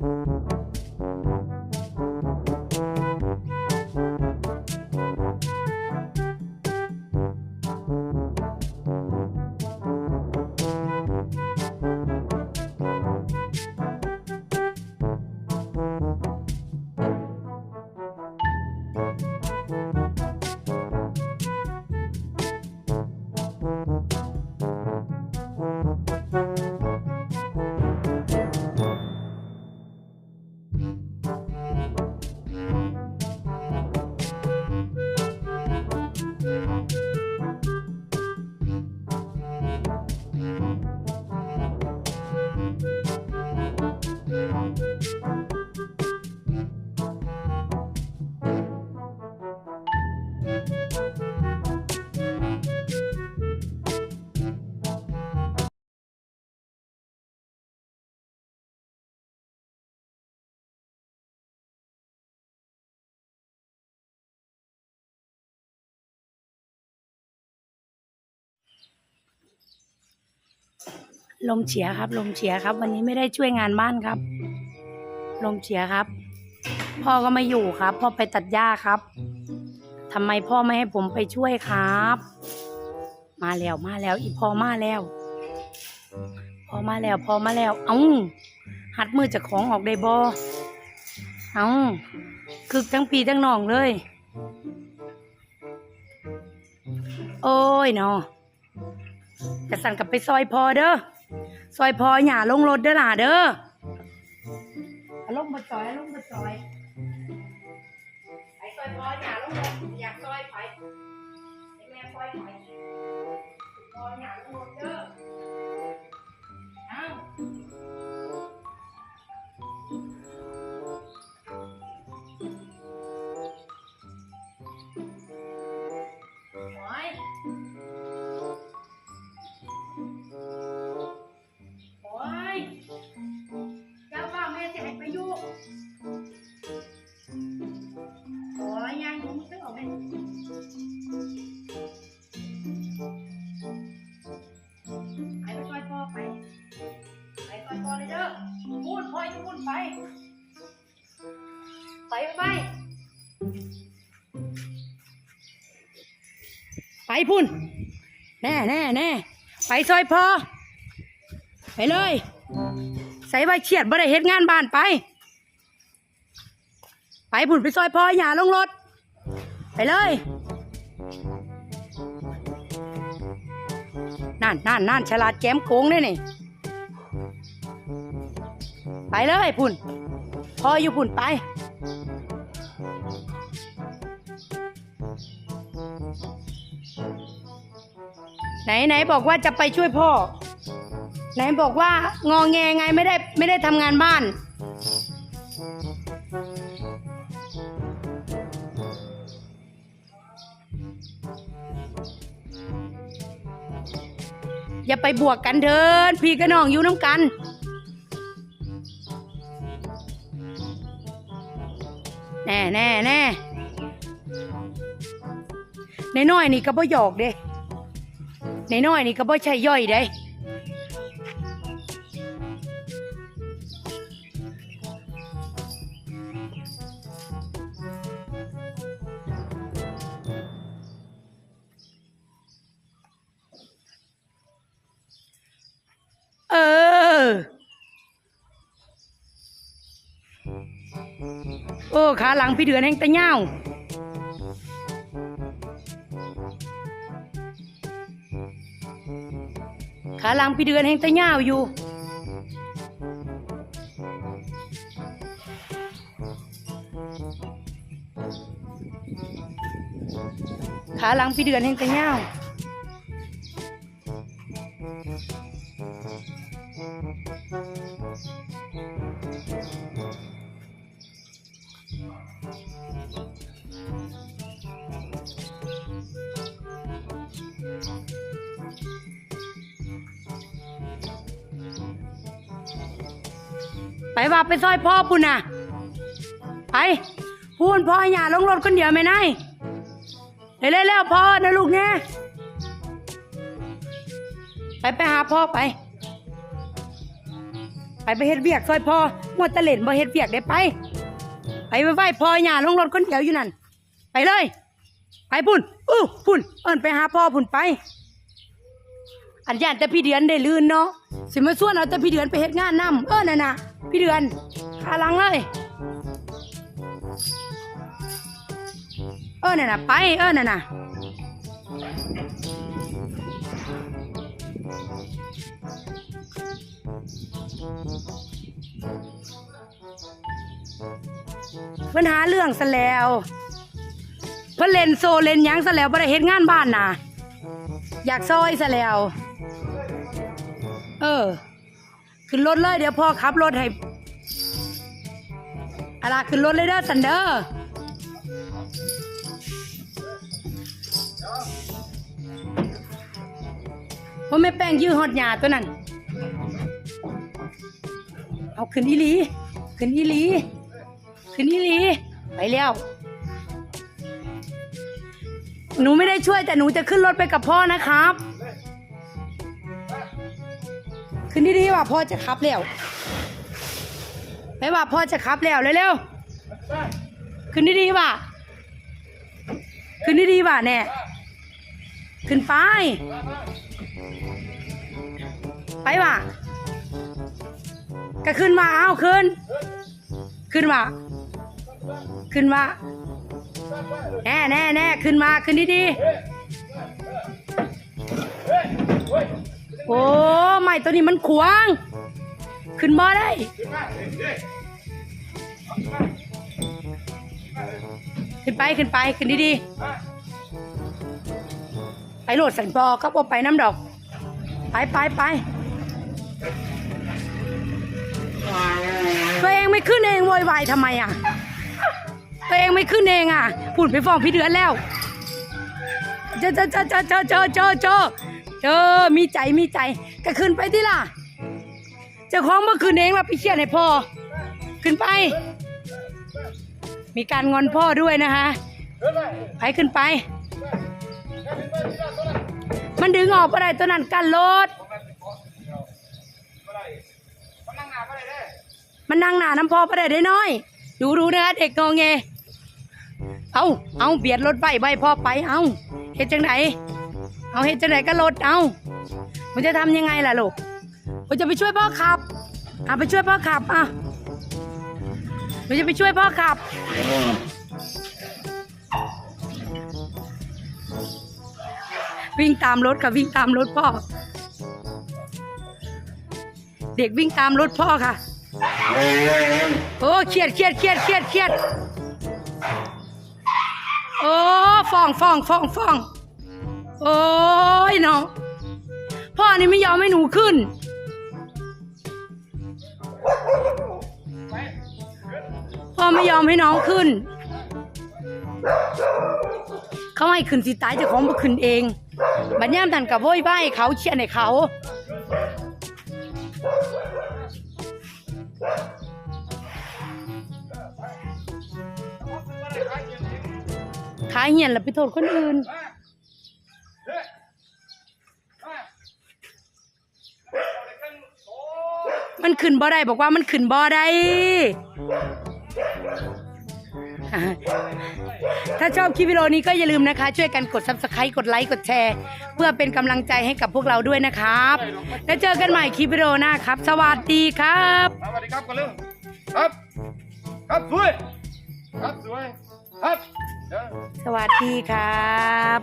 Bye. ลมเฉียครับ ลมเฉียครับ วันนี้ไม่ได้ช่วยงานบ้านครับ ลมเฉียครับ พ่อก็ไม่อยู่ครับ พ่อไปตัดหญ้าครับทำไมพ่อไม่ให้ผมไปช่วยครับ มาแล้วมาแล้ว อีพ่อมาแล้วพ่อมาแล้วพ่อมาแล้ว เอ้าหัดมือจากของออกได้บอเอ้าคึกทั้งปีทั้งน้องเลย โอ้ยเนาะจะสั่งกลับไปซอยพอเด้อ ซอยพอหย่าลงรถเด้อหล่ะเด้อเอาลงมาซอยเอาลงมาซอยไปซอยพออย่าลงรถอยากซอยไปให้แม่ซอยไปซออย่าลงรถเด้อ อ้ยยังมึงต้องออกไปไปไปซอยพ่อไป ไปซอยพ่อเลยเด้อพูดพ่อจะพูดไป ไปไป ไปพุ่น แน่แน่แน่ไปซอยพ่อ ไปเลย ใส่ใบเฉียดบ่ได้เฮ็ดงานบ้านไป ไปผุนไปซอยพ่ออย่าลงรถ ไปเลย นั่นนั่นนั่นฉลาดแก้มโกงได้นี่ ไปเลยพุ่นพ่ออยู่พุ่นไป ไหนไหนบอกว่าจะไปช่วยพ่อ ไหนบอกว่างอแงไงไม่ได้ไม่ได้ทำงานบ้าน อย่าไปบวกกันเถินพี่กับน้องอยู่น้ำกันแน่แน่แน่ในน้อยนี่ก็บ่หยอกเด้ในน้อยนี่ก็บ่ใช่ย่อยเด้ โอ้ขาหลังพี่เดือนแห่งตะเง่าขาหลังพี่เดือนแห่งตะเง่าอยู่ขาหลังพี่เดือนแห่งตะเง่า ไปว่าไปซอยพ่อปุ่นน่ะ ไปพูนพ่ออย่าลงรถคนเดียวไม่นายเร็วๆแล้วพ่อนะลูกเนี่ยไปไปหาพ่อไป ไปไปเฮ็ดเวียกซอยพ่อมัวตะเล่นบ่เฮ็ดเวียกได้ไป ไปไปไหว้พ่อหย่าลงรถคนเดียวอยู่นั่น ไปเลย ไปพุ่นอู้พุ่นเอิ้นไปหาพ่อพุ่นไป อันย่านแต่พี่เดือนได้ลื่นเนาะสิมาส่วนเอาแต่พี่เดือนไปเฮ็ดงานนํเออนั่นน่ะ พี่เดือนขาลังเลย เออนั่นน่ะไป เออนั่นน่ะเพิ่นหาเรื่องซะแล้ว เพิ่นเล่นโซเล่นยังซะแล้วบ่ได้เฮ็ดงานบ้านน่ะอยากซอยซะแล้ว เออ ขึ้นรถเลยเดี๋ยวพ่อขับรถให้อะไรขึ้นรถเลยเด้อสันเดอร์ว่าไม่แป้งยื้อหอดหยาตัวนั้น เอาขึ้นอีหลี ขึ้นอีหลี ขึ้นอีหลี ไปแล้ว หนูไม่ได้ช่วยแต่หนูจะขึ้นรถไปกับพ่อนะครับ ขึ้นดีๆว่าพ่อจะขับแล้วไม่ว่าพ่อจะขับแล้วเร็วๆขึ้นดีๆว่าขึ้นดีๆว่าแน่ขึ้นไปไปว่าก็ขึ้นมาเอาขึ้น ขึ้นมาขึ้นมาแน่แน่แน่ขึ้นมาขึ้นดีๆ โอ้ไม่ตัวนี้มันขวาง ขึ้นมาได้ขึ้นไปขึ้นไปขึ้นดีๆไปโหลดสันปอก็บอไปน้ำดอก ไปไปไปตัวเองไม่ขึ้นเองโวยวายทำไมอะตัวเองไม่ขึ้นเองอะพูดไปฟ้องพี่เดือนแล้ว เจอเจอเจอเจอเจอเจอเจอ เจออมีใจมีใจก็ขึ้นไปที่ล่ะเจ้าของเมื่อคืนเองว่าพี่เชียนให้พ่อ ขึ้นไป มีการงอนพ่อด้วยนะคะไปขึ้นไป มันดึงออกอะไรตัวนั้นกันรถมันนั่งหนาน้ำพ่อประเดี๋ยได้น้อย ดูดูนะคะเด็กงอแงเอาเอาเบียดรถไปใบพ่อไปเอาเฮ็ดจังไหน เอาเฮ็ดจังไหนก็รถเอาผมจะทำยังไงล่ะลูกผมจะไปช่วยพ่อขับอะไปช่วยพ่อขับอะผมจะไปช่วยพ่อขับวิ่งตามรถค่ะวิ่งตามรถพ่อ เด็กวิ่งตามรถพ่อค่ะโอ้เครียดเครียดเครียดเครียดเครียดโอ้ฟองฟองฟองฟอง โอ้ยน้องพ่อนี่ไม่ยอมให้หนูขึ้น พ่อไม่ยอมให้น้องขึ้น เขาให้ขึ้นสิตายจะของบ่ขึ้นเอง บัดย่ามทันกับโว้ยใบเขาเชียร์ในเขาขายเหียนแล้วไปโทษคนอื่น ขึ้นบ่ได้บอกว่ามันขึ้นบ่ได้ ถ้าชอบคลิปวิดีโอนี้ก็อย่าลืมนะคะ ช่วยกันกด subscribe กดไลค์กดแชร์ เพื่อเป็นกำลังใจให้กับพวกเราด้วยนะครับ แล้วเจอกันใหม่คลิปวิดีโอหน้าครับ สวัสดีครับ สวัสดีครับกันเร็วครับ ครับสวยครับสวยครับเดี๋ยวสวัสดีครับ